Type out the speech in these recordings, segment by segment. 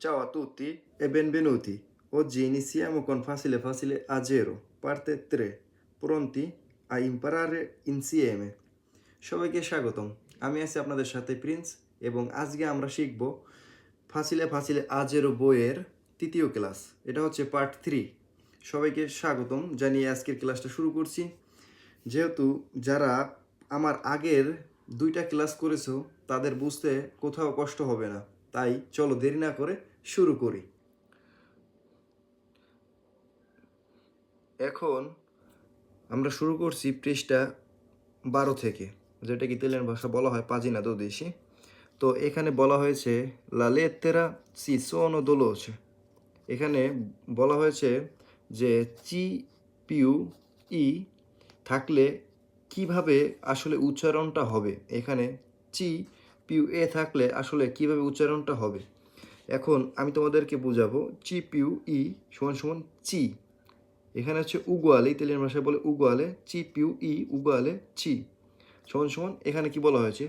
Ciao a tutti e benvenuti. Oggi iniziamo con facile facile a zero, parte 3. Pronti a imparare insieme? সবাইকে স্বাগতম আমি আছি আপনাদের সাথে প্রিন্স এবং আজকে আমরা শিখব ফাসিলে ফাসিলে আজেরো বইয়ের তৃতীয় ক্লাস এটা হচ্ছে পার্ট থ্রি সবাইকে স্বাগতম জানিয়ে আজকের ক্লাসটা শুরু করছি যেহেতু যারা আমার আগের দুইটা ক্লাস করেছ তাদের বুঝতে কোথাও কষ্ট হবে না তাই চলো দেরি না করে শুরু করি। এখন আমরা শুরু করছি পৃষ্ঠা বারো থেকে, যেটা কি ইতালিয়ান ভাষা বলা হয় পাজিনা দোদেশি তো এখানে বলা হয়েছে, লা lettera si sono dolce এখানে বলা হয়েছে যে, চি পিউ ই থাকলে কীভাবে আসলে উচ্চারণটা হবে? এখানে চি পিউ এ থাকলে আসলে কীভাবে উচ্চারণটা হবে? এখন আমি তোমাদেরকে বোঝাবো চি পিউ ই সমান সমান চি এখানে হচ্ছে উগুয়ালে, ইতালিয়ান ভাষায় বলে উগোয়ালে চি পিউ ই উগোয়ালে চি সমান সমান এখানে কি বলা হয়েছে?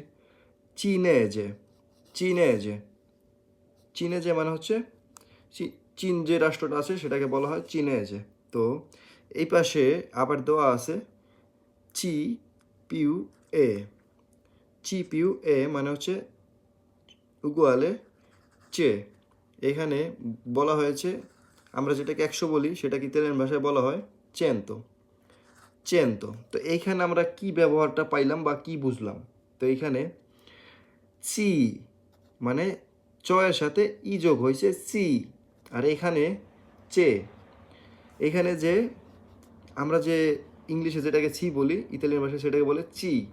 চিনেজে চিনেজে। চিনেজে মানে হচ্ছে চীন যে রাষ্ট্রটা আছে সেটাকে বলা হয় চিনে চিনেজে। তো এই পাশে আবার দেওয়া আছে চি পিউ এ চি পিউ এ মানে হচ্ছে উগুয়ালে চে। এখানে বলা হয়েছে, আমরা যেটাকে একশো বলি, সেটাকে ইতালিয়ান ভাষায় বলা হয় চেento। চেento। তো এইখানে আমরা কি ব্যবহারটা পাইলাম বা কি বুঝলাম? তো এইখানে সি মানে চয়ের সাথে ই যোগ হয়েছে সি। আর এখানে চে। এখানে যে আমরা যে ইংলিশে যেটাকে সি বলি, ইতালিয়ান ভাষায় সেটাকে বলে চি।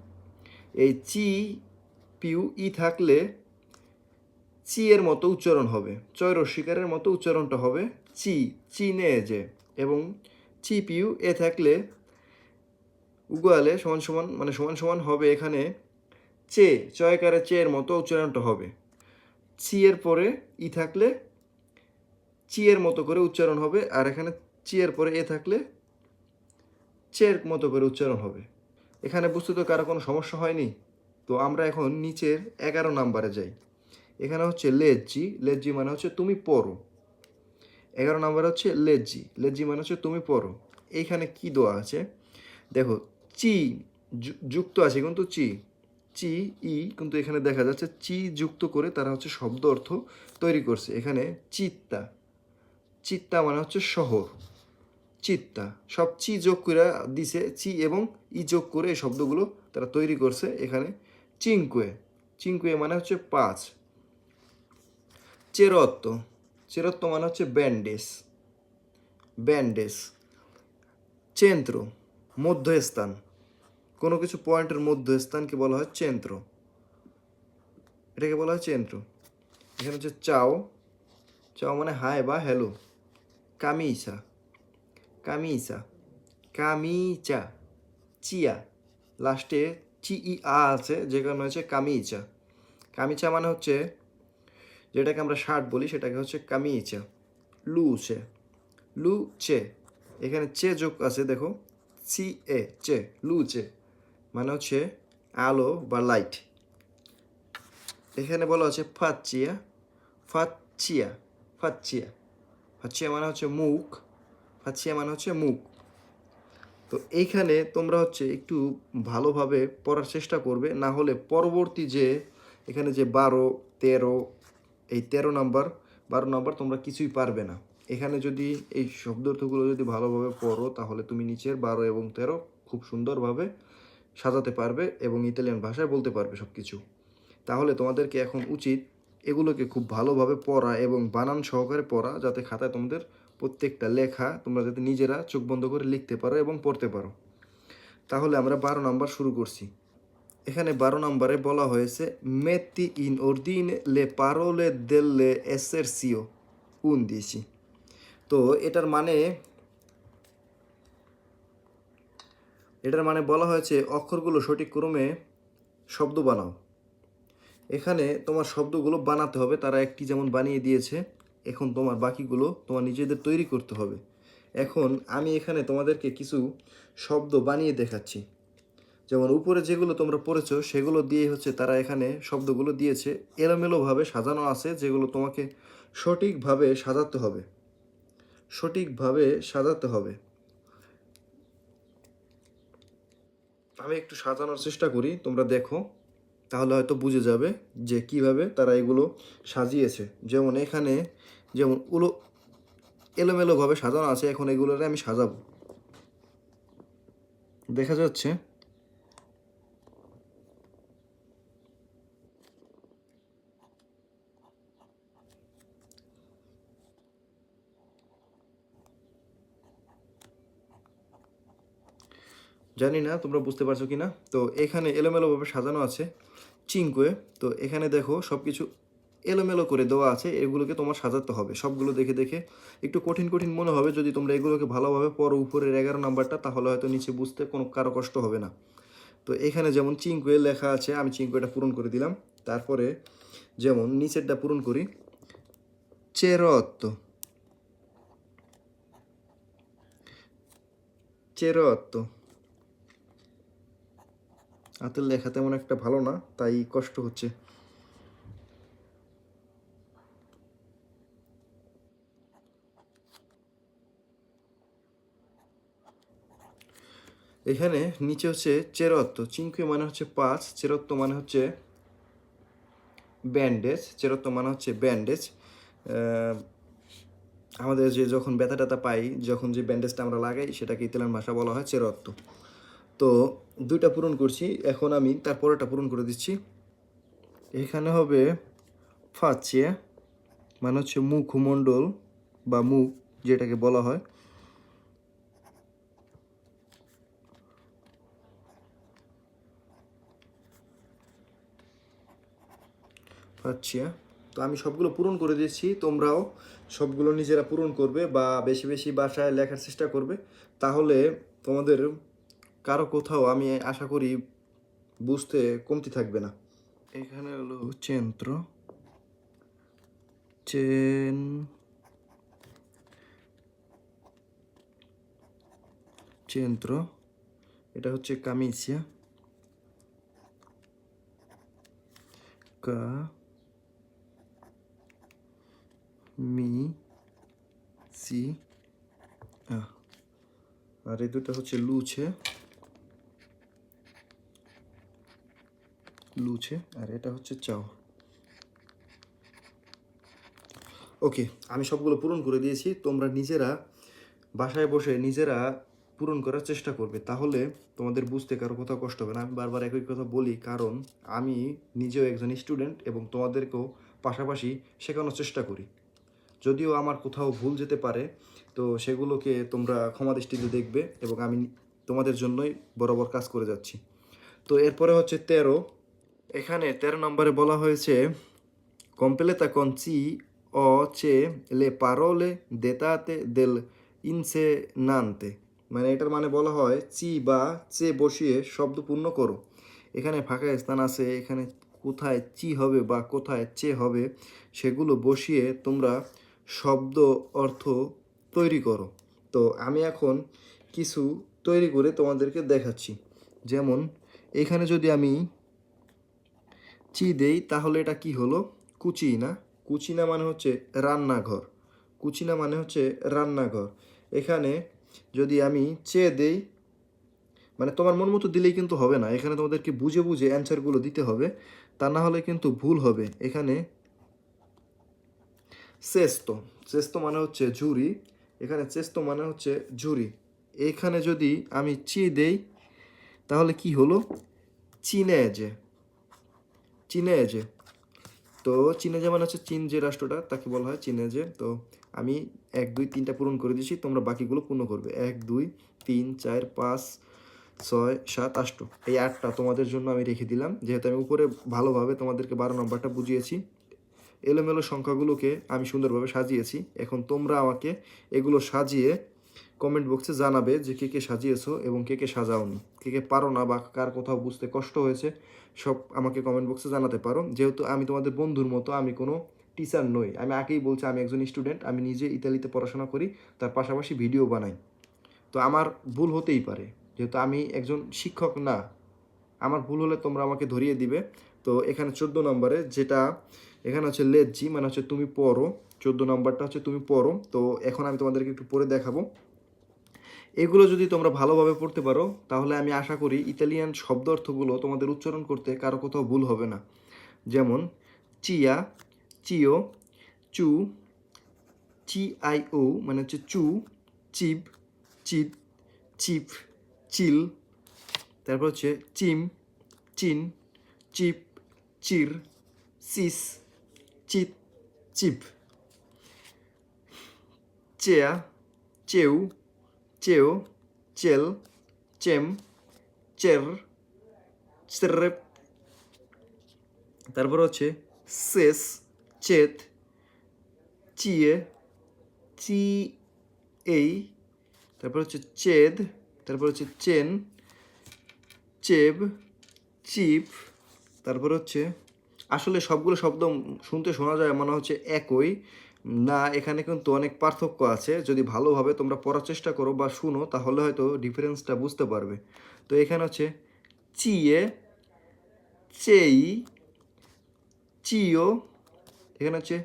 এই চি পিউ ই থাকলে চি এর মতো উচ্চারণ হবে। চয় রস্বীকারের মতো উচ্চারণটা হবে চি চি চিনে যে। এবং চি পিউ এ থাকলে উগালে সমান সমান মানে সমান সমান হবে এখানে চে, চয়কারে চে এর মতো উচ্চারণটা হবে। চি এর পরে ই থাকলে চি এর মতো করে উচ্চারণ হবে। আর এখানে চি এর পরে এ থাকলে চের মতো করে উচ্চারণ হবে। এখানে বুঝতে তো কারও কোনো সমস্যা হয়নি? তো আমরা এখন নিচের এগারো নাম্বারে যাই। এখানে হচ্ছে লেজ্জি। লেজ্জি মানে হচ্ছে তুমি পড়ো। এগারো নাম্বার হচ্ছে লেজ্জি। লেজ্জি মানে হচ্ছে তুমি পড়ো। এইখানে কি দেওয়া আছে? দেখো, চি যুক্ত আছে কিন্তু চি। চি, ই কিন্তু এখানে দেখা যাচ্ছে চি যুক্ত করে তারা হচ্ছে শব্দ অর্থ তৈরি করছে। এখানে চিত্তা। চিত্তা মানে হচ্ছে শহর। চিত্তা। সব চি যোগ করে দিছে, চি এবং ই যোগ করে এই শব্দগুলো তারা তৈরি করছে এখানে। চিঙ্কুয়ে চিঙ্কুয়ে মানে হচ্ছে পাঁচ। চেরত্ব। চেরত্ব মানে হচ্ছে ব্যান্ডেজ। ব্যান্ডেজ। চেন্ত্র। মধ্যস্থান। কোনো কিছু পয়েন্টের মধ্যস্থানকে বলা হয় চেন্ত্র। এটাকে বলা হয় চেন্ত্র। এখানে হচ্ছে চাও। চাও মানে হাই বা হ্যালো। কামিসা কামিসা কামিচা চিয়া লাস্টে চি ই আ আছে, যে কারণে হচ্ছে কামিচা কামিচা মানে হচ্ছে যেটাকে আমরা শার্ট বলি, সেটাকে হচ্ছে কামিচা লুচে লুচে এখানে চে যোগ আছে, দেখো। সি এ চে লুচে মানে হচ্ছে আলো বা লাইট এখানে বলা হচ্ছে ফাচ্চিয়া ফাচ্চিয়া ফাচ্চিয়া ফাচ্চিয়া মানে হচ্ছে মুখ। ফাচ্চিয়া মানে হচ্ছে মুখ। তো এইখানে তোমরা হচ্ছে একটু ভালোভাবে পড়ার চেষ্টা করবে, না হলে পরবর্তী যে এখানে যে বারো, তেরো, এই তেরো নাম্বার, বারো নাম্বার তোমরা কিছুই পারবে না। এখানে যদি এই শব্দার্থগুলো যদি ভালোভাবে পড়ো, তাহলে তুমি নিচের বারো এবং তেরো খুব সুন্দরভাবে সাজাতে পারবে এবং ইতালিয়ান ভাষায় বলতে পারবে সব কিছু তাহলে তোমাদেরকে এখন উচিত এগুলোকে খুব ভালোভাবে পড়া এবং বানান সহকারে পড়া, যাতে খাতায় তোমাদের প্রত্যেকটা লেখা তোমরা যাতে নিজেরা চোখ বন্ধ করে লিখতে পারো এবং পড়তে পারো। তাহলে আমরা বারো নাম্বার শুরু করছি। এখানে বারো নম্বরে বলা হয়েছে মেtti লে ordine le এসের সিও। উন দিয়েছি। তো এটার মানে এটার মানে বলা হয়েছে, অক্ষরগুলো সঠিক ক্রমে শব্দ বানাও। এখানে তোমার শব্দগুলো বানাতে হবে, তারা একটি যেমন বানিয়ে দিয়েছে এখন তোমার বাকিগুলো তোমার নিজেদের তৈরি করতে হবে। এখন আমি এখানে তোমাদেরকে কিছু শব্দ বানিয়ে দেখাচ্ছি। যেমন উপরে যেগুলো তোমরা পড়েছো, সেগুলো দিয়ে হচ্ছে তারা এখানে শব্দগুলো দিয়েছে। এলোমেলোভাবে সাজানো আছে, যেগুলো তোমাকে সঠিকভাবে সাজাতে হবে। সঠিকভাবে সাজাতে হবে। আমি একটু সাজানোর চেষ্টা করি, তোমরা দেখো। তাহলে হয়তো বুঝে যাবে যে কীভাবে তারা এগুলো সাজিয়েছে। যেমন এখানে যেমন উলো, এলোমেলোভাবে সাজানো আছে, এখন এগুলোরে আমি সাজাবো। দেখা যাচ্ছে জানি না, তোমরা বুঝতে পারছ কি না তো এখানে এলোমেলোভাবে সাজানো আছে চিঙ্কুয়ে তো এখানে দেখো সব কিছু এলোমেলো করে দেওয়া আছে, এগুলোকে তোমার সাজাতে হবে। সবগুলো দেখে দেখে একটু কঠিন কঠিন মনে হবে, যদি তোমরা এগুলোকে ভালোভাবে পড়ো উপরের এগারো নাম্বারটা, তাহলে হয়তো নিচে বুঝতে কোনো কারও কষ্ট হবে না। তো এখানে যেমন চিঙ্কুয়ে লেখা আছে, আমি চিঙ্কুয়েটা পূরণ করে দিলাম। তারপরে যেমন নিচেরটা পূরণ করি, চেরত্ব। চেরত্ব। হাতের লেখা তেমন একটা ভালো না, তাই কষ্ট হচ্ছে। এখানে নিচে হচ্ছে চেরত্ব চিঙ্কুয়ে মানে হচ্ছে পাঁচ, চেরত্ব মানে হচ্ছে ব্যান্ডেজ চেরত্ব মানে হচ্ছে ব্যান্ডেজ আমাদের যে যখন ব্যথা ট্যাথা পাই, যখন যে ব্যান্ডেজটা আমরা লাগাই, সেটাকে ইতালিয়ান ভাষা বলা হয় চেরত্ব। তো দুইটা পূরণ করছি, এখন আমি তার পরেরটা পূরণ করে দিচ্ছি। এখানে হবে ফাঁচিয়ে মানে হচ্ছে মুখমণ্ডল বা মুখ যেটাকে বলা হয়। ফাঁচিয়া তো আমি সবগুলো পূরণ করে দিয়েছি, তোমরাও সবগুলো নিজেরা পূরণ করবে বা বেশি বেশি বাসায় লেখার চেষ্টা করবে। তাহলে তোমাদের কারও কোথাও আমি আশা করি বুঝতে কমতি থাকবে না। এখানে হলো চেন্ত্র। চেন চেন্ত্র। এটা হচ্ছে কামিসিয়া কা মি সি আর এই দুটো হচ্ছে লুছে লুছে আর এটা হচ্ছে চাও। ওকে, আমি সবগুলো পূরণ করে দিয়েছি। তোমরা নিজেরা বাসায় বসে নিজেরা পূরণ করার চেষ্টা করবে। তাহলে তোমাদের বুঝতে কারও কোথাও কষ্ট হবে না। আমি বারবার একই কথা বলি, কারণ আমি নিজেও একজন স্টুডেন্ট এবং তোমাদেরকেও পাশাপাশি শেখানোর চেষ্টা করি। যদিও আমার কোথাও ভুল যেতে পারে, তো সেগুলোকে তোমরা ক্ষমা দৃষ্টিতে দেখবে এবং আমি তোমাদের জন্যই বরাবর কাজ করে যাচ্ছি। তো এরপরে হচ্ছে তেরো। এখানে তেরো নম্বরে বলা হয়েছে completa con ci o ce le parole dettate del insegnante মানে এটার মানে বলা হয়, চি বা চে বসিয়ে শব্দ পূর্ণ করো। এখানে ফাঁকা স্থান আছে, এখানে কোথায় চি হবে বা কোথায় চে হবে, সেগুলো বসিয়ে তোমরা শব্দ অর্থ তৈরি করো। তো আমি এখন কিছু তৈরি করে তোমাদেরকে দেখাচ্ছি। যেমন, এখানে যদি আমি চি দেই, তাহলে এটা কি হলো? কুচিনা। কুচিনা মানে হচ্ছে রান্নাঘর। কুচিনা মানে হচ্ছে রান্নাঘর। এখানে যদি আমি চে দেই মানে তোমার মন মতো দিলেই কিন্তু হবে না। এখানে তোমাদেরকে বুঝে বুঝে অ্যান্সারগুলো দিতে হবে। তা না হলে কিন্তু ভুল হবে। এখানে চেস্ত চেস্ত মানে হচ্ছে ঝুরি এখানে চেস্ত মানে হচ্ছে ঝুরি এখানে যদি আমি চি দেই, তাহলে কি হলো? চিনেজে। চিনেজে। তো চিনেজে মানে হচ্ছে চীন যে রাষ্ট্রটা, তাকে বলা হয় চিনেজে। তো আমি এক, দুই, তিনটা পূরণ করে দিয়েছি। তোমরা বাকিগুলো পূর্ণ করবে। এক, দুই, তিন, চার, পাঁচ, ছয়, সাত আষ্ট এই আটটা তোমাদের জন্য আমি রেখে দিলাম। যেহেতু আমি উপরে ভালোভাবে তোমাদেরকে বারো নম্বরটা বুঝিয়েছি। এলোমেলো সংখ্যাগুলোকে আমি সুন্দরভাবে সাজিয়েছি। এখন তোমরা আমাকে এগুলো সাজিয়ে কমেন্ট বক্সে জানাবে যে কে কে সাজিয়েছো এবং কে কে সাজাওনি। কে কে পারো না বা কার কোথাও বুঝতে কষ্ট হয়েছে, সব আমাকে কমেন্ট বক্সে জানাতে পারো। যেহেতু আমি তোমাদের বন্ধুর মতো, আমি কোনো টিচার নই। আমি আগেই বলছি, আমি একজন স্টুডেন্ট আমি নিজে ইতালিতে পড়াশোনা করি, তার পাশাপাশি ভিডিও বানাই। তো আমার ভুল হতেই পারে। যেহেতু আমি একজন শিক্ষক না, আমার ভুল হলে তোমরা আমাকে ধরিয়ে দিবে। তো এখানে চোদ্দ নম্বরে যেটা এখানে হচ্ছে লেজি মানে হচ্ছে তুমি পড়ো, চোদ্দ নম্বরটা হচ্ছে তুমি পড়ো। তো এখন আমি তোমাদেরকে একটু পড়ে দেখাবো। এগুলো যদি তোমরা ভালোভাবে পড়তে পারো, তাহলে আমি আশা করি ইতালিয়ান শব্দ অর্থগুলো তোমাদের উচ্চারণ করতে কারও কোথাও ভুল হবে না। যেমন, চিয়া, চিও, চু, চি আই ও মানে হচ্ছে চু চিপ চিপ চিপ চিল, তারপর হচ্ছে চিম, চিন, চিপ, চির, সিস। চিত চিপ চেয়া চেউ চেও চেল চেম চের চেরেপ তারপর হচ্ছে শেষ চেত চিয়ে চি এই তারপর হচ্ছে চেদ তারপর হচ্ছে চেন চেব চিপ তারপর হচ্ছে আসলে সবগুলো শব্দ শুনতে শোনা যায় মনে হচ্ছে একই। না, এখানে কিন্তু অনেক পার্থক্য আছে। যদি ভালোভাবে তোমরা পড়ার চেষ্টা করো বা শুনো, তাহলে হয়তো ডিফারেন্সটা বুঝতে পারবে। তো এখানে হচ্ছে চিয়ে, চেই চিও এখানে হচ্ছে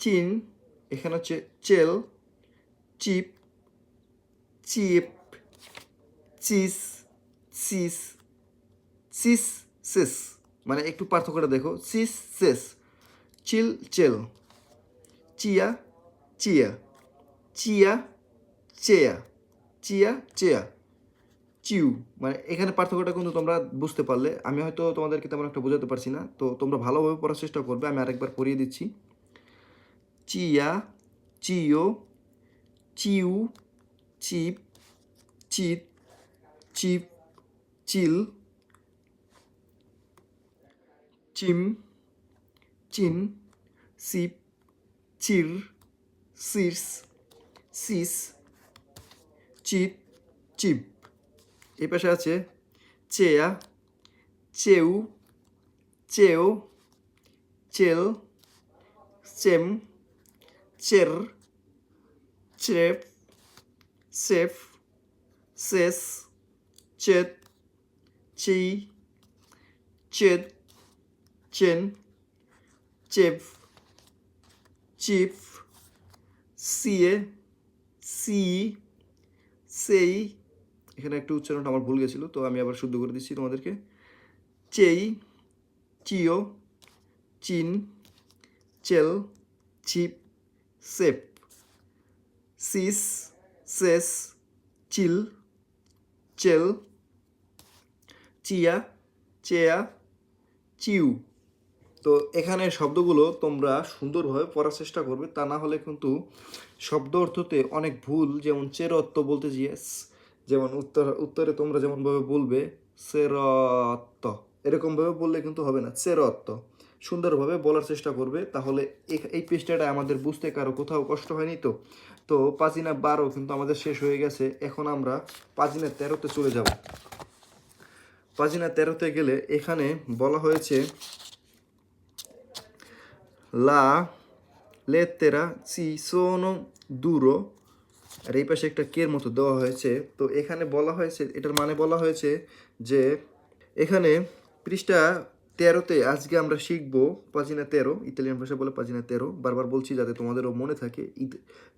চিন, এখানে হচ্ছে চেল, চিপ চিপ, চিস সিস চিস, সিস। মানে একটু পার্থক্যটা দেখো। সিস সেস চিল, চেল। চিয়া চিয়া। চিয়া, চেয়া। চিয়া, চেয়া। চিউ। মানে এখানে পার্থক্যটা কিন্তু তোমরা বুঝতে পারলে। আমি হয়তো তোমাদেরকে তেমন একটা বোঝাতে পারছি না। তো তোমরা ভালোভাবে পড়ার চেষ্টা করবে। আমি আরেকবার পড়িয়ে দিচ্ছি। চিয়া, চিও। চিউ, চিপ, চিত, চিপ, চিল। চিম, চিন, সিপ, চির, সিরস, সিস, চিত চিপ এই পাশে আছে চেয়া, চেউ, চেও, চেল, চেম, চের চেপ সেফ, সেস, চেত, চি চেদ চেন চেপ চিপ সিয়ে সি সেই। এখানে একটু উচ্চারণটা আমার ভুল গেছিল, তো আমি আবার শুদ্ধ করে দিচ্ছি তোমাদেরকে। চেই, চিও, চিন, চেল, চিপ, সেপ। সিস, সেস, চিল, চেল, চিয়া, চেয়া, চিউ। তো এখানে শব্দগুলো তোমরা সুন্দরভাবে পড়ার চেষ্টা করবে। তা না হলে কিন্তু শব্দ অর্থতে অনেক ভুল, যেমন চেরত্ব বলতে গিয়ে যেমন উত্তর, উত্তরে তোমরা যেমনভাবে বলবে সেরত্ব এরকমভাবে বললে কিন্তু হবে না চেরত্ব সুন্দরভাবে বলার চেষ্টা করবে, তাহলে এই পৃষ্ঠাটা আমাদের বুঝতে কারও কোথাও কষ্ট হয়নি তো। তো পাজিনা বারো কিন্তু আমাদের শেষ হয়ে গেছে, এখন আমরা পাজিনা তেরোতে চলে যাব। পাজিনা তেরোতে গেলে এখানে বলা হয়েছে লা লেতেরা সি সোনো দুরো আর এই পাশে একটা কের মতো দেওয়া হয়েছে। তো এখানে বলা হয়েছে, এটার মানে বলা হয়েছে যে এখানে পৃষ্ঠা তেরোতে আজকে আমরা শিখব পাজিনা তেরো, ইতালিয়ান ভাষা বলে পাজিনা তেরো। বারবার বলছি যাতে তোমাদেরও মনে থাকে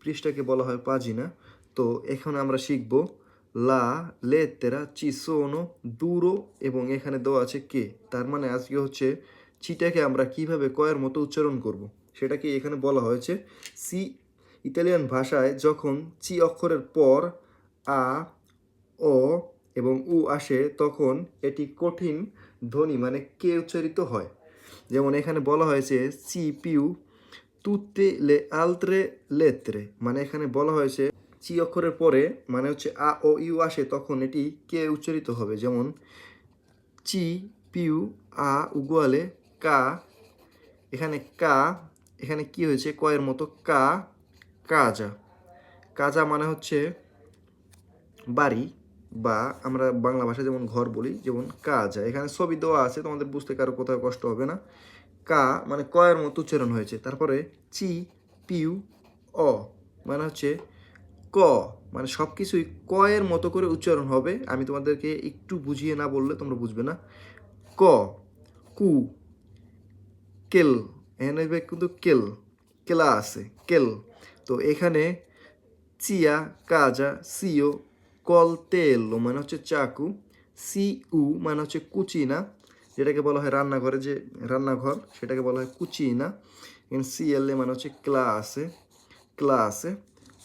পৃষ্ঠাকে বলা হয় পাজিনা। তো এখানে আমরা শিখব লা লেতেরা চি সোনো দুরো এবং এখানে দেওয়া আছে কে তার মানে আজকে হচ্ছে চিটাকে আমরা কীভাবে কয়ের মতো উচ্চারণ করব। সেটাকে এখানে বলা হয়েছে? সি, ইতালিয়ান ভাষায় যখন চি অক্ষরের পর আ, ও এবং উ আসে, তখন এটি কঠিন ধ্বনি মানে কে উচ্চারিত হয়? যেমন এখানে বলা হয়েছে, সি পিউ, তুতে লে আলত্রে লেত্রে। মানে এখানে বলা হয়েছে, চি অক্ষরের পরে মানে হচ্ছে আ, ও, ইউ আসে, তখন এটি কে উচ্চারিত হবে? যেমন, চি, পিউ, আ, উগুয়ালে কা, এখানে কা, এখানে কি হয়েছে? কয়ের মতো, কা, কাজা। কাজা মানে হচ্ছে বাড়ি বা আমরা বাংলা ভাষায় যেমন ঘর বলি, যেমন কাজা। এখানে ছবি দেওয়া আছে, তোমাদের বুঝতে কারও কোথাও কষ্ট হবে না। কা মানে কয়ের মতো উচ্চারণ হয়েছে। তারপরে চি, পিউ, অ মানে হচ্ছে ক। মানে সব কিছুই কয়ের মতো করে উচ্চারণ হবে। আমি তোমাদেরকে একটু বুঝিয়ে না বললে তোমরা বুঝবে না। ক, কু কেল, এখানে হবে কিন্তু কেল, কেলা আছে, কেল। তো এখানে চিয়া, কাজা, সিও কলতেলো মানে হচ্ছে চাকু সি উ মানে হচ্ছে কুচিনা, যেটাকে বলা হয় রান্নাঘরে যে রান্নাঘর, সেটাকে বলা হয় কুচিনা। এখানে সিএলএ মানে হচ্ছে ক্লাসে ক্লাসে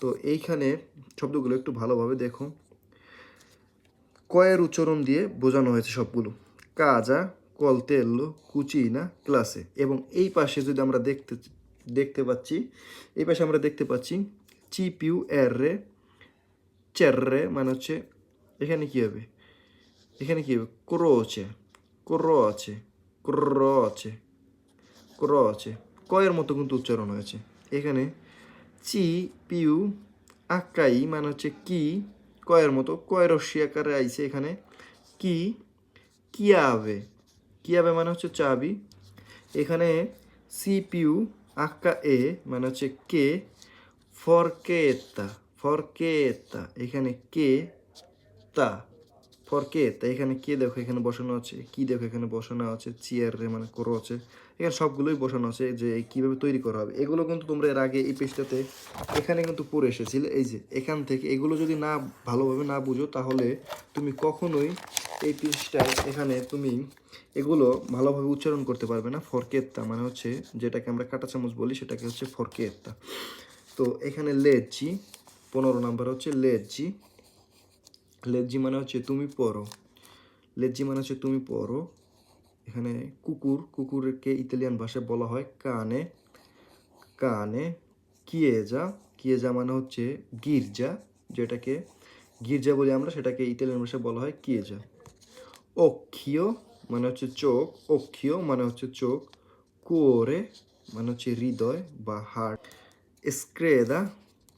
তো এইখানে শব্দগুলো একটু ভালোভাবে দেখো। কয়ের উচ্চারণ দিয়ে বোঝানো হয়েছে সবগুলো। কাজা কলতেল্লো কুচিনা, ক্লাসে। এবং এই পাশে যদি আমরা দেখতে দেখতে পাচ্ছি, এই পাশে আমরা দেখতে পাচ্ছি চিপিউ এর রে চেররে মানে হচ্ছে এখানে কী হবে? এখানে কী হবে? ক্রোচে ক্রোচে ক্রোচে ক্রোচে কয়ের মতো কিন্তু উচ্চারণ হয়েছে। এখানে চি পিউ আকাই মানে হচ্ছে কি কয়ের মতো কয়ের আকারে আইছে এখানে। কি কিয়াবে হবে মানে হচ্ছে চাবি এখানে সিপিউ আক্কা এ মানে হচ্ছে কে, ফরকেতা ফরকেতা, এখানে কে তা, ফরকেতা, এখানে কে দেখো, এখানে বসানো আছে, কি দেখো, এখানে বসানো আছে, চেয়ার রে মানে করো আছে এখানে সবগুলোই বসানো আছে যে কীভাবে তৈরি করা হবে। এগুলো কিন্তু তোমরা এর আগে এই পেজটাতে এখানে কিন্তু পড়ে এসেছিলে। এই যে, এখান থেকে এগুলো যদি না ভালোভাবে না বুঝো, তাহলে তুমি কখনোই এই পেজটায় এখানে তুমি এগুলো ভালোভাবে উচ্চারণ করতে পারবে না। ফরকেত্তা মানে হচ্ছে যেটাকে আমরা কাটা চামচ বলি, সেটাকে হচ্ছে ফরকেত্তা তো এখানে লেজি পনেরো নাম্বার হচ্ছে লেজি লেজি মানে হচ্ছে তুমি পড়ো লেজি মানে হচ্ছে তুমি পড়ো এখানে কুকুর, কুকুরকে ইতালিয়ান ভাষায় বলা হয় কানে কানে কিয়েজা কিয়েজা মানে হচ্ছে গির্জা, যেটাকে গির্জা বলি আমরা, সেটাকে ইতালিয়ান ভাষায় বলা হয় কিয়েজা অক্ষীয় মানে হচ্ছে চোখ অক্ষীয় মানে হচ্ছে চোখ কুয়োরে মানে হচ্ছে হৃদয় বা হার্ট স্ক্রেদা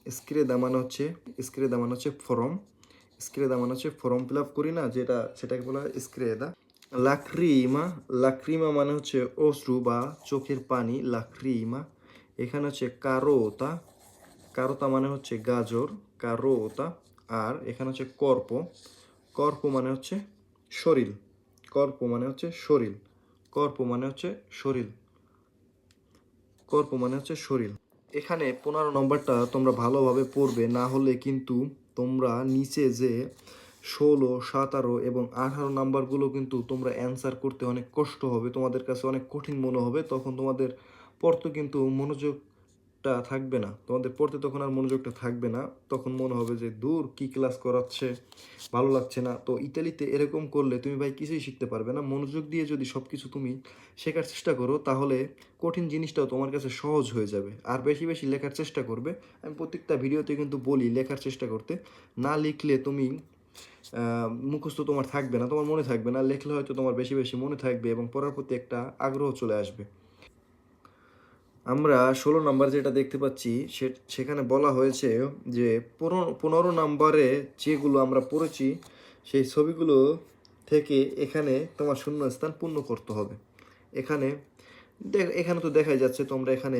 স্ক্রেদা মানে হচ্ছে স্ক্রেদা মানে হচ্ছে ফর্ম স্ক্রেদা মানে হচ্ছে ফর্ম ফিল আপ করি না, যেটা, সেটাকে বলা হয় স্ক্রেদা লাক্রিমা লাক্রিমা মানে হচ্ছে অশ্রু বা চোখের পানি লাক্রিমা এখানে হচ্ছে কারোতা কারোতা মানে হচ্ছে গাজর কারোতা আর এখানে হচ্ছে কর্প কর্প মানে হচ্ছে শরীর কর্প মানে হচ্ছে শরীর কর্প মানে হচ্ছে শরীর কর্প মানে হচ্ছে শরীর. এখানে পনেরো নম্বরটা তোমরা ভালোভাবে পড়বে, না হলে কিন্তু তোমরা নিচে যে ষোলো, সতেরো এবং আঠারো নাম্বারগুলো কিন্তু তোমরা অ্যান্সার করতে অনেক কষ্ট হবে, তোমাদের কাছে অনেক কঠিন মনে হবে, তখন তোমাদের পড়তে কিন্তু মনোযোগটা থাকবে না, তোমাদের পড়তে তখন আর মনোযোগটা থাকবে না, তখন মনে হবে যে দূর কি ক্লাস করাচ্ছে, ভালো লাগছে না, তো ইতালিতে এরকম করলে তুমি ভাই কিছুই শিখতে পারবে না, মনোযোগ দিয়ে যদি সব কিছু তুমি শেখার চেষ্টা করো, তাহলে কঠিন জিনিসটাও তোমার কাছে সহজ হয়ে যাবে, আর বেশি বেশি লেখার চেষ্টা করবে, আমি প্রত্যেকটা ভিডিওতে কিন্তু বলি লেখার চেষ্টা করতে, না লিখলে তুমি মুখস্থ তোমার থাকবে না, তোমার মনে থাকবে না, লেখলে হয়তো তোমার বেশি বেশি মনে থাকবে এবং পড়ার প্রতি একটা আগ্রহ চলে আসবে। আমরা ষোলো নাম্বার যেটা দেখতে পাচ্ছি সেখানে বলা হয়েছে যে পনেরো নাম্বারে যেগুলো আমরা পড়েছি, সেই ছবিগুলো থেকে এখানে তোমার শূন্যস্থান পূর্ণ করতে হবে। এখানে এখানে তো দেখাই যাচ্ছে তোমরা এখানে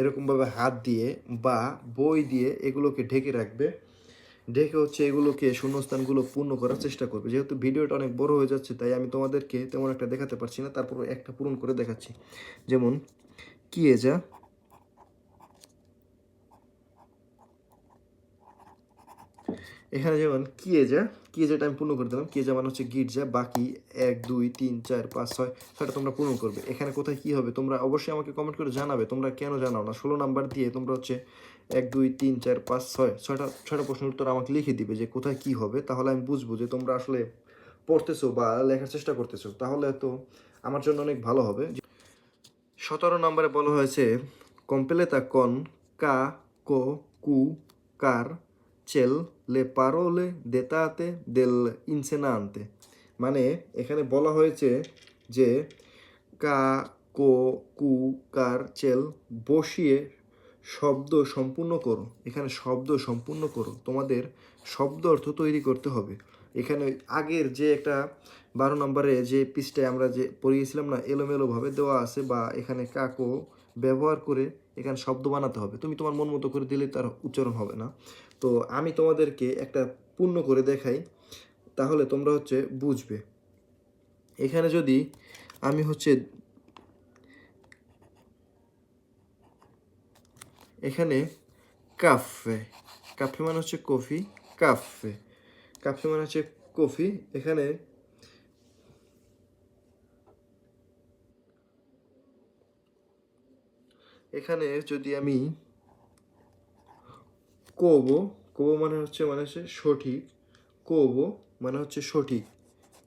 এরকমভাবে হাত দিয়ে বা বই দিয়ে এগুলোকে ঢেকে রাখবে। ঢেকে হচ্ছে এগুলোকে শূন্যস্থানগুলো পূর্ণ করার চেষ্টা করবে। যেহেতু ভিডিওটা অনেক বড় হয়ে যাচ্ছে, তাই আমি তোমাদেরকে তেমন একটা দেখাতে পারছি না, তারপর একটা পূরণ করে দেখাচ্ছি। যেমন কিয়েজা এখানে যেমন কিয়েজা কিয়েজাটা আমি পূর্ণ করে দিলাম। কিয়েজা মানে হচ্ছে গির্জা। বাকি এক, দুই, তিন, চার, পাঁচ, ছয়, ছয়টা তোমরা পূর্ণ করবে। এখানে কোথায় কি হবে? তোমরা অবশ্যই আমাকে কমেন্ট করে জানাবে। তোমরা কেন জানাও না? ষোলো নাম্বার দিয়ে তোমরা হচ্ছে এক, দুই, তিন, চার, পাঁচ, ছয়, ছয়টা ছয়টা প্রশ্নের উত্তর আমাকে লিখে দিবে যে কোথায় কি হবে, তাহলে আমি বুঝব যে তোমরা আসলে পড়তেছো বা লেখার চেষ্টা করতেছো। তাহলে তো আমার জন্য অনেক ভালো হবে। সতেরো নম্বরে বলা হয়েছে, কম্পেলেতা কন কা কো কু কার চেল লে পারোলে দেতাতে দেল ইনসেনান্তে মানে এখানে বলা হয়েছে যে কা কো কু কার চেল বসিয়ে শব্দ সম্পূর্ণ করো। এখানে শব্দ সম্পূর্ণ করো। তোমাদের শব্দ অর্থ তৈরি করতে হবে। এখানে আগের যে একটা বারো নম্বরে যে পিসটায় আমরা যে পড়িয়েছিলাম না, এলোমেলোভাবে দেওয়া আছে বা এখানে কাকো ব্যবহার করে এখানে শব্দ বানাতে হবে। তুমি তোমার মন মতো করে দিলে তার উচ্চারণ হবে না। তো আমি তোমাদেরকে একটা পূর্ণ করে দেখাই। তাহলে তোমরা হচ্ছে বুঝবে। এখানে যদি আমি হচ্ছে এখানে কাফে কাফে মানে হচ্ছে কফি, কাফে কাফে মানে হচ্ছে কফি, এখানে এখানে যদি আমি কোবো কোবো মানে হচ্ছে মানে হচ্ছে সঠিক, কোবো মানে হচ্ছে সঠিক।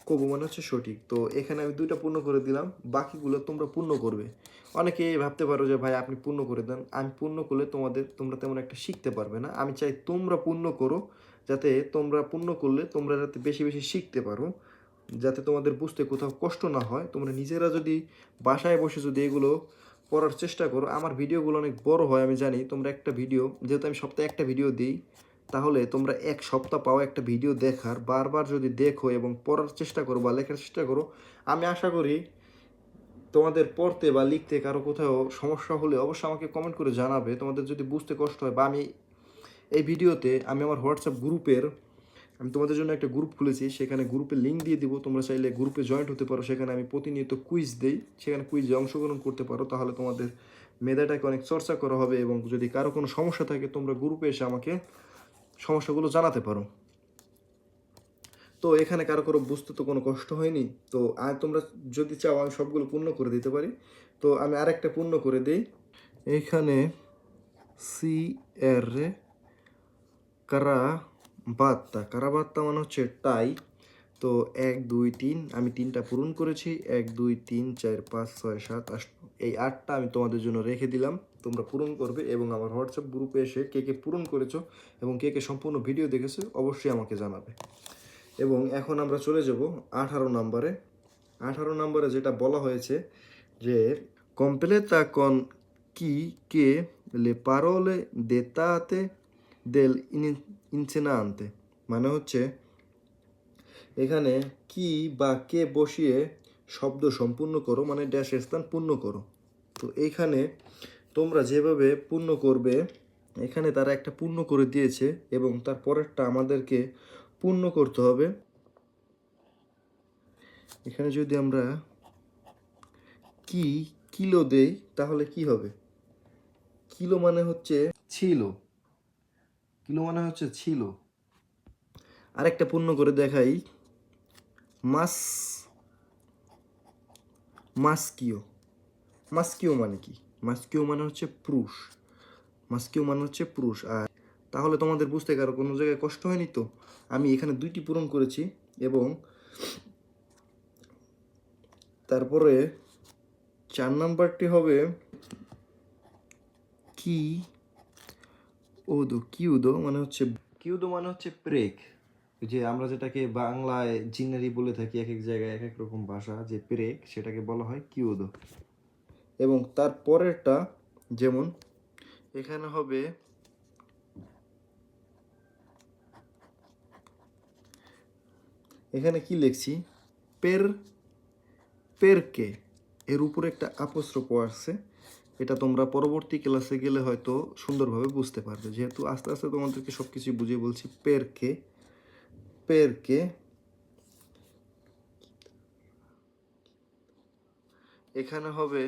কোবো মানে হচ্ছে সঠিক। তো এখানে আমি দুইটা পূর্ণ করে দিলাম, বাকিগুলো তোমরা পূর্ণ করবে। অনেকে ভাবতে পারো যে, ভাই, আপনি পূর্ণ করে দেন। আমি পূর্ণ করলে তোমাদের, তোমরা তেমন একটা শিখতে পারবে না। আমি চাই তোমরা পূর্ণ করো, যাতে তোমরা পূর্ণ করলে তোমরা যাতে বেশি বেশি শিখতে পারো, যাতে তোমাদের বুঝতে কোথাও কষ্ট না হয়। তোমরা নিজেরা যদি বাসায় বসে যদি এগুলো পড়ার চেষ্টা করো, আমার ভিডিওগুলো অনেক বড় হয়, আমি জানি। তোমরা একটা ভিডিও, যেহেতু আমি সপ্তাহে একটা ভিডিও দিই তাহলে তোমরা এক সপ্তাহ পাও একটা ভিডিও দেখার, বারবার যদি দেখো এবং পড়ার চেষ্টা করো বা লেখার চেষ্টা করো, আমি আশা করি তোমাদের পড়তে বা লিখতে কারও কোথাও সমস্যা হলে অবশ্যই আমাকে কমেন্ট করে জানাবে। তোমাদের যদি বুঝতে কষ্ট হয় বা আমি এই ভিডিওতে আমি আমার হোয়াটসঅ্যাপ গ্রুপের, আমি তোমাদের জন্য একটা গ্রুপ খুলেছি, সেখানে গ্রুপে লিঙ্ক দিয়ে দিব। তোমরা চাইলে গ্রুপে জয়েন্ট হতে পারো, সেখানে আমি প্রতিনিয়ত কুইজ দেই। সেখানে কুইজে অংশগ্রহণ করতে পারো, তাহলে তোমাদের মেধাটাকে অনেক চর্চা করা হবে এবং যদি কারও কোনো সমস্যা থাকে, তোমরা গ্রুপে এসে আমাকে সমস্যাগুলো জানাতে পারো। তো এখানে কারও কারও বুঝতে তো কোনো কষ্ট হয়নি। তো আর তোমরা যদি চাও আমি সবগুলো পূর্ণ করে দিতে পারি। তো আমি আরেকটা পূর্ণ করে দিই। এখানে সি এর কারা বাত্তা কারাবাত্তা মানে হচ্ছে টাই। তো এক, দুই, তিন, আমি তিনটা পূরণ করেছি। এক, দুই, তিন, চার, পাঁচ, ছয়, সাত, আট, এই আটটা আমি তোমাদের জন্য রেখে দিলাম। তোমরা পূরণ করবে এবং আমার হোয়াটসঅ্যাপ গ্রুপে এসে কে কে পূরণ করেছ এবং কে কে সম্পূর্ণ ভিডিও দেখেছ অবশ্যই আমাকে জানাবে। এবং এখন আমরা চলে যাব আঠারো নম্বরে। আঠারো নম্বরে যেটা বলা হয়েছে যে completa con chi che le parole dettate del in- আনতে। মানে হচ্ছে, এখানে কি বা কে বসিয়ে শব্দ সম্পূর্ণ করো মানে ড্যাশের স্থান পূর্ণ করো। তো এইখানে তোমরা যেভাবে পূর্ণ করবে, এখানে তারা একটা পূর্ণ করে দিয়েছে এবং তার পরেরটা আমাদেরকে পূর্ণ করতে হবে। এখানে যদি আমরা কি কিলো দেই, তাহলে কি হবে? কিলো মানে হচ্ছে ছিল। কিলো মানে হচ্ছে ছিল। আরেকটা পূর্ণ করে দেখাই। মাস, মাস্কিও। মাস্কিও মানে কি? মাস্কিও মানে হচ্ছে পুরুষ। মাস্কিও মানে হচ্ছে পুরুষ। আর তাহলে তোমাদের বুঝতে কারও কোনো জায়গায় কষ্ট হয়নি তো? আমি এখানে দুইটি পূরণ করেছি এবং তারপরে চার নাম্বারটি হবে কি ওদো কিউদো মানে হচ্ছে কিউদো মানে হচ্ছে প্রেক। যে আমরা যেটাকে বাংলায় জিনারি বলে থাকি, এক এক জায়গায় এক এক রকম ভাষা, যে প্রেক সেটাকে বলা হয় কিউদো এবং তার পরেরটা যেমন এখানে হবে এখানে কি লিখছি? পের, পেরকে এর উপরে একটা আপস্রপ আসছে এটা তোমরা পরবর্তী ক্লাসে গেলে হয়তো সুন্দরভাবে বুঝতে পারবে। যেহেতু আস্তে আস্তে তোমাদেরকে সব কিছু বুঝিয়ে বলছি, পেরকে পেরকে এখানে হবে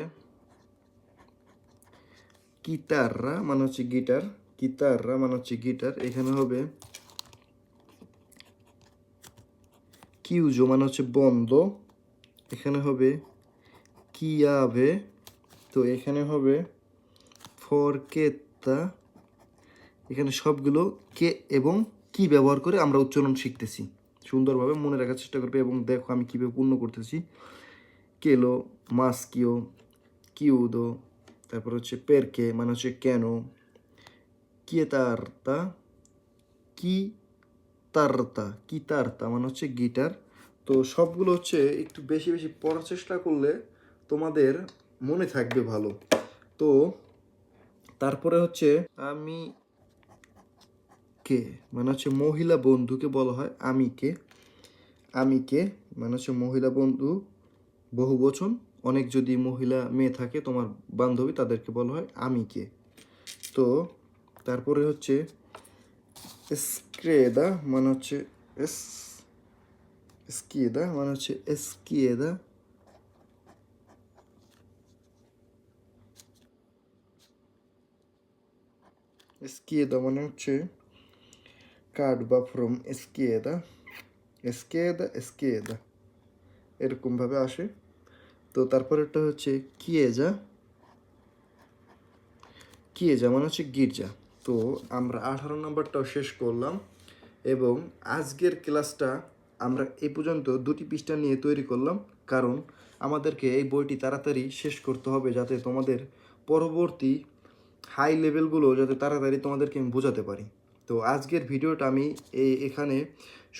কিতাররা মানে হচ্ছে গিটার কিতাররা মানে হচ্ছে গিটার, এখানে হবে কিউজো মানে হচ্ছে বন্ধ, এখানে হবে কিয়াবে তো এখানে হবে ফরকেতা এখানে সবগুলো কে এবং কি ব্যবহার করে আমরা উচ্চারণ শিখতেছি। সুন্দরভাবে মনে রাখার চেষ্টা করবে এবং দেখো আমি কীভাবে পূর্ণ করতেছি। কেলো, মাস্কিও, কিউদো তারপর হচ্ছে পেরকে মানে হচ্ছে কেন কিয়েতার্তা কি তারতা কিতারতা মানে হচ্ছে গিটার। তো সবগুলো হচ্ছে একটু বেশি বেশি পড়ার চেষ্টা করলে তোমাদের মনে থাকবে ভালো। তো তারপরে হচ্ছে আমি কে মানে হচ্ছে মহিলা বন্ধুকে বলা হয়, আমি কে আমি কে মানে হচ্ছে মহিলা বন্ধু বহু বচন অনেক যদি মহিলা মেয়ে থাকে, তোমার বান্ধবী তাদেরকে বলা হয়, আমি কে? তো তারপরে হচ্ছে স্ক্রেদা মানে হচ্ছে এস স্কিয়েদা মানে হচ্ছে এসকিয়েদা স্কিয়েদা মানে হচ্ছে কার্ড বা ফ্রম স্কিয়েদা স্কেদা স্কেদা। এরকমভাবে আসে। তো তারপরেরটা হচ্ছে কিয়েজা। কিয়েজা মানে হচ্ছে গির্জা। তো আমরা আঠারো নম্বরটাও শেষ করলাম এবং আজকের ক্লাসটা আমরা এ পর্যন্ত দুটি পৃষ্ঠা নিয়ে তৈরি করলাম, কারণ আমাদেরকে এই বইটি তাড়াতাড়ি শেষ করতে হবে যাতে তোমাদের পরবর্তী হাই লেভেলগুলো যাতে তাড়াতাড়ি তোমাদেরকে আমি বোঝাতে পারি। তো আজকের ভিডিওটা আমি এই এখানে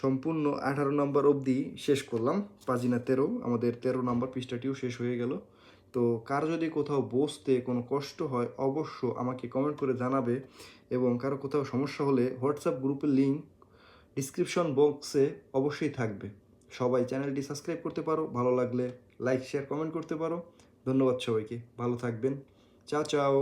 সম্পূর্ণ আঠারো নম্বর অবধি শেষ করলাম। পাজিনা তেরো, আমাদের তেরো নম্বর পৃষ্ঠাটিও শেষ হয়ে গেল। তো কার যদি কোথাও বসতে কোনো কষ্ট হয় অবশ্য আমাকে কমেন্ট করে জানাবে এবং কারও কোথাও সমস্যা হলে হোয়াটসঅ্যাপ গ্রুপের লিঙ্ক ডিসক্রিপশন বক্সে অবশ্যই থাকবে। সবাই চ্যানেলটি সাবস্ক্রাইব করতে পারো, ভালো লাগলে লাইক শেয়ার কমেন্ট করতে পারো। ধন্যবাদ সবাইকে, ভালো থাকবেন। চাও চাও।